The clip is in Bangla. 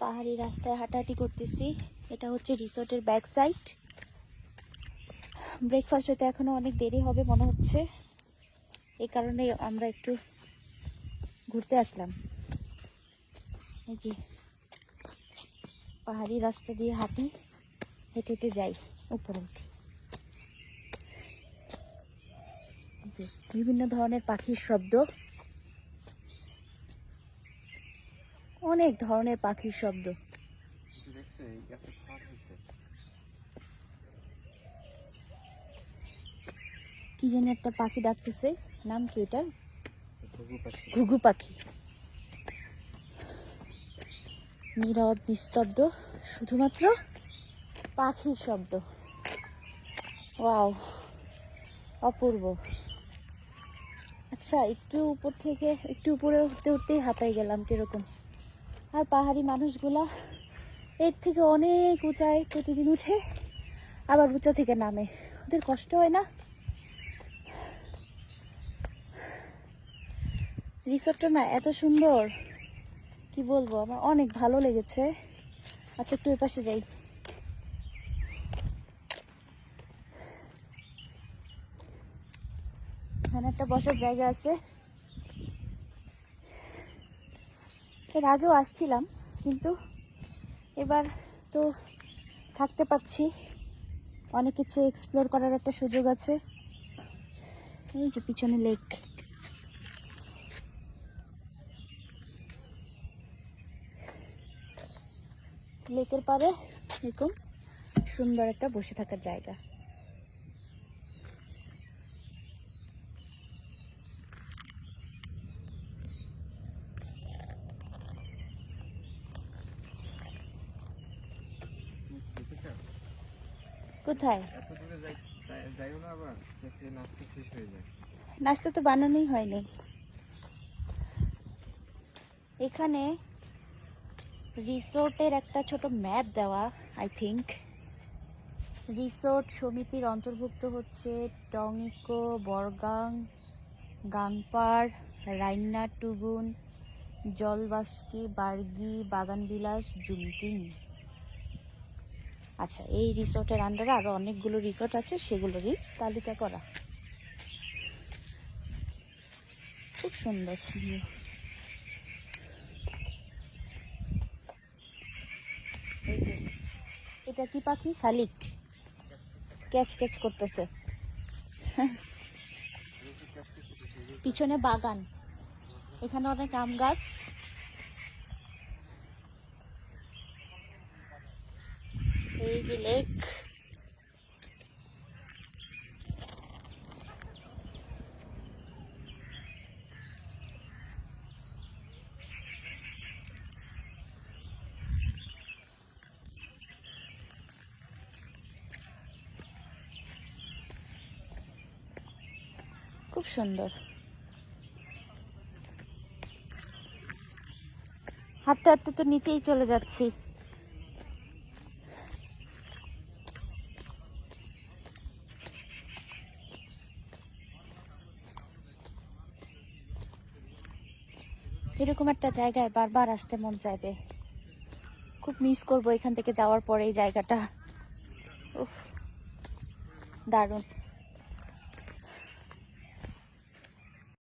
পাহাড়ি রাস্তায় হাঁটাহাঁটি করতেছি। এটা হচ্ছে রিসোর্টের ব্যাক সাইড। ব্রেকফাস্ট হতে এখনও অনেক দেরি হবে মনে হচ্ছে। এই কারণে আমরা একটু ঘুরতে আসলাম। যে পাহাড়ি রাস্তা দিয়ে হাঁটি, হেঁটে হেঁটে যাই উপরে উঠি। বিভিন্ন ধরনের পাখির শব্দ। অনেক ধরনের পাখির শব্দ। কি জানি একটা পাখি ডাকতেছে। নাম কি ওটার? ঘুঘু পাখি। নীরব, নিস্তব্ধ, শুধুমাত্র পাখির শব্দ। ওয়াও, অপূর্ব। আচ্ছা একটু উপর থেকে, একটু উপরে উঠতে উঠতেই হাতায় গেলাম, কীরকম? আর পাহাড়ি মানুষগুলা এর থেকে অনেক উঁচায় প্রতিদিন উঠে আবার উঁচা থেকে নামে। ওদের কষ্ট হয় না? রিসোর্টটা না এত সুন্দর, কি বলব? আমার অনেক ভালো লেগেছে। আচ্ছা একটু ওই পাশে যাই। এখানে একটা বসার জায়গা আছে। এর আগেও আসছিলাম, কিন্তু এবার তো থাকতে পারছি। অনেক কিছু এক্সপ্লোর করার একটা সুযোগ আছে। এই যে পিছনে লেক লেকের পাড়ে এরকম সুন্দর একটা বসে থাকার জায়গা দেখেছ কোথায় এত দূরে যাই যাই- যাইও না আবার দেখছি নাচতে শেষ হয়ে যায়। নাস্তা তো বানানোই হয়নি। এখানে রিসোর্টের একটা ছোট ম্যাপ দেওয়া আই থিংক রিসোর্ট সমিতির অন্তর্ভুক্ত হচ্ছে টংইকো বরগাং গাংপাড় রাইন্না টুগুন জলবাস্কি বার্গি বাগানবিলাস জুমকিং। আচ্ছা এই রিসোর্টের আন্ডারে আরও অনেকগুলো রিসোর্ট আছে সেগুলোরই তালিকা করা। খুব সুন্দর। এটা কি পাখি? শালিক। ক্যাচ ক্যাচ করতেছে। পিছনে বাগান। এখানে অনেক আম গাছ। এই যে লেক খুব সুন্দর। হাঁটতে হাঁটতে তো নিচেই চলে যাচ্ছি। এরকম একটা জায়গায় বারবার আসতে মন যাবে খুব মিস করব এখান থেকে যাওয়ার পরে এই জায়গাটা। উফ, দারুণ।